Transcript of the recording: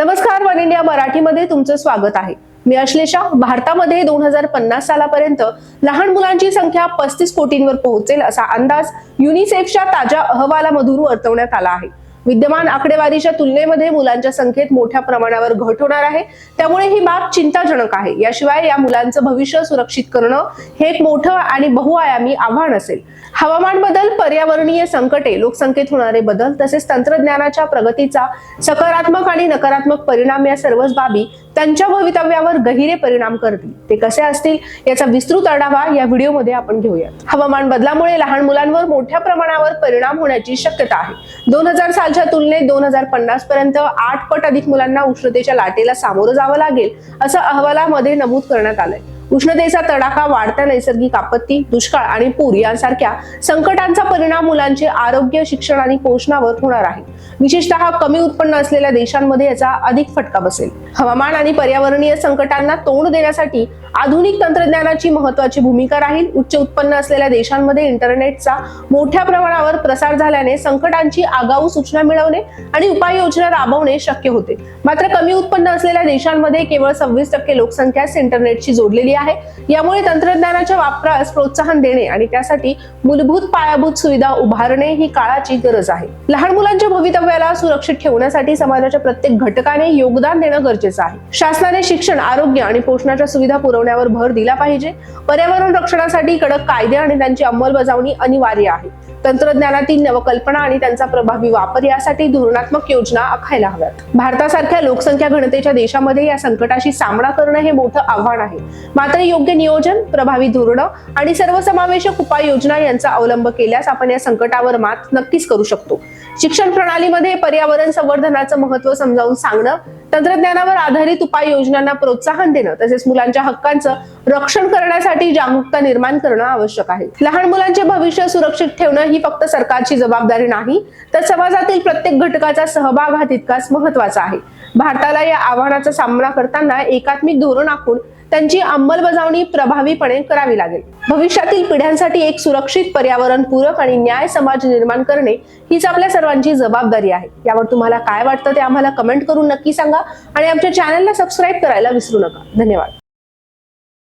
नमस्कार one India मराठीमध्ये तुमचं स्वागत आहे. मी अश्लेषा भारतामध्ये दोन हजार पन्नास सालापर्यंत लहान मुलांची संख्या पस्तीस कोटींवर पोहोचेल असा अंदाज युनिसेफच्या ताज्या अहवालामधून वर्तवण्यात आला आहे. विद्यमान आकडेवारीच्या तुलनेमध्ये मुलांच्या संख्येत मोठ्या प्रमाणावर घट होणार आहे. त्यामुळे ही बाब चिंताजनक आहे. याशिवाय या मुलांचं भविष्य सुरक्षित करणं हे एक मोठं आणि बहुआयामी आव्हान असेल. हवामान बदल पर्यावरणीय संकटे लोकसंख्येत होणारे बदल तसेच तंत्रज्ञानाच्या प्रगतीचा सकारात्मक आणि नकारात्मक परिणाम या सर्वच बाबी त्यांच्या भवितव्यावर गहिरे परिणाम करतील. ते कसे असतील याचा विस्तृत आढावा या व्हिडिओमध्ये आपण घेऊया हवामान बदलामुळे लहान मुलांवर मोठ्या प्रमाणावर परिणाम होण्याची शक्यता आहे. दोन हजार सालच्या तुलनेत दोन हजार पन्नास पर्यंत आठ पट अधिक मुलांना उष्णतेच्या लाटेला सामोरं जावं लागेल असं अहवालामध्ये नमूद करण्यात आलंय. उष्णतेचा तडाखा वाढत्या नैसर्गिक आपत्ती दुष्काळ आणि पूर यांसारख्या संकटांचा परिणाम मुलांचे आरोग्य शिक्षण आणि पोषणावर होणार आहे. विशेषतः कमी उत्पन्न असलेल्या देशांमध्ये याचा अधिक फटका बसेल. हवामान आणि पर्यावरणीय संकटांना तोंड देण्यासाठी आधुनिक तंत्रज्ञानाची महत्वाची भूमिका राहील. उच्च उत्पन्न असलेल्या देशांमध्ये इंटरनेटचा मोठ्या प्रमाणावर प्रसार झाल्याने संकटांची आगाऊ सूचना मिळवणे आणि उपाययोजना राबवणे शक्य होते. मात्र कमी उत्पन्न असलेल्या देशांमध्ये केवळ सव्वीस टक्के लोकसंख्याच इंटरनेटशी जोडलेली आहे. यामुळे तंत्रज्ञानाच्या वापरास प्रोत्साहन देणे आणि त्यासाठी मूलभूत पायाभूत सुविधा उभारणे ही काळाची गरज आहे. लहान मुलांच्या भवितव्याला सुरक्षित ठेवण्यासाठी समाजाच्या प्रत्येक घटकाने योगदान देणं गरजेचं आहे. शासनाने शिक्षण आरोग्य आणि पोषणाच्या सुविधा पुरवण्यावर भर दिला पाहिजे. पर्यावरण रक्षणासाठी कडक कायदे आणि त्यांची अंमलबजावणी अनिवार्य आहे. तंत्रज्ञानातील नवकल्पना आणि त्यांचा प्रभावी वापर यासाठी धोरणात्मक योजना आखायला हव्यात. भारतासारख्या लोकसंख्या घनतेच्या देशामध्ये या संकटाशी सामना करणं हे मोठं आव्हान आहे. मात्र योग्य नियोजन प्रभावी धोरणं आणि सर्वसमावेशक उपाययोजना यांचा अवलंब केल्यास आपण या संकटावर मात नक्कीच करू शकतो. शिक्षण प्रणालीमध्ये पर्यावरण संवर्धनाचं महत्त्व समजावून सांगणं तंत्रज्ञानावर आधारित उपाययोजनांना प्रोत्साहन देणं तसेच मुलांच्या हक्कांचं रक्षण करण्यासाठी जागरूकता निर्माण करणं आवश्यक आहे. लहान मुलांचे भविष्य सुरक्षित ठेवणं ही फक्त सरकारची जबाबदारी नाही तर समाजातील प्रत्येक घटकाचा सहभाग हा तितकाच महत्त्वाचा आहे. भारताला या आव्हानाचा सामना करताना एकात्मिक धोरण आखून त्यांची अंमलबजावणी प्रभावीपणे करावी लागेल. भविष्यातील पिढ्यांसाठी एक सुरक्षित पर्यावरण पूरक आणि न्याय समाज निर्माण करणे हीच आपल्या सर्वांची जबाबदारी आहे. यावर तुम्हाला काय वाटतं ते आम्हाला कमेंट करून नक्की सांगा आणि आमच्या चॅनलला सबस्क्राईब करायला विसरू नका. धन्यवाद.